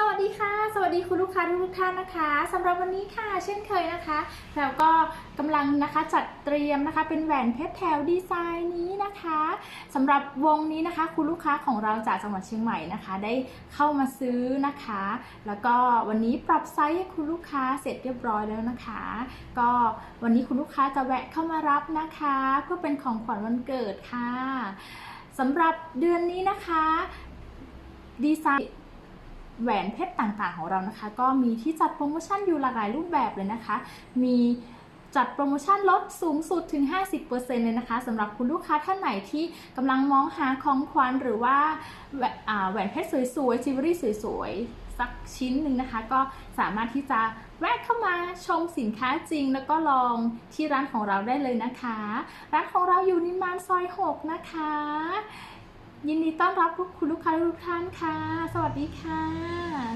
สวัสดีค่ะ สวัสดีคุณลูกค้าทุกท่านนะคะสำหรับวันนี้ค่ะ เช่นเคยนะคะแล้วก็กำลังนะคะจัดเตรียมนะคะเป็นแหวนเพชรแถวดีไซน์นี้นะคะสำหรับวงนี้นะคะ คุณลูกค้าของเราจากจังหวัดเชียงใหม่นะคะ ได้เข้ามาซื้อนะคะ แล้วก็วันนี้ปรับไซส์ให้คุณลูกค้าเสร็จเรียบร้อยแล้วนะคะ ก็วันนี้คุณลูกค้าจะแวะเข้ามารับนะคะเพื่อเป็นของขวัญวันเกิดค่ะสำหรับเดือนนี้นะคะดีไซน์ แหวนเพชรต่างๆของเรานะคะ ก็มีที่จัดโปรโมชั่นอยู่หลากหลายรูปแบบเลยนะคะ มีจัดโปรโมชั่นลดสูงสุดถึง 50%เลยนะคะสำหรับคุณลูกค้าท่านไหนที่กำลังมองหาของขวัญหรือว่าแหวนเพชรสวยๆจิวเวลรี่สวยๆ สักชิ้นหนึ่งนะคะ ก็สามารถที่จะแวะเข้ามาชมสินค้าจริง แล้วก็ลองที่ร้านของเราได้เลยนะคะ ร้านของเราอยู่นิมมานซอย 6 นะคะ ยินดีต้อนรับคุณลูกค้าทุกท่านค่ะ สวัสดีค่ะ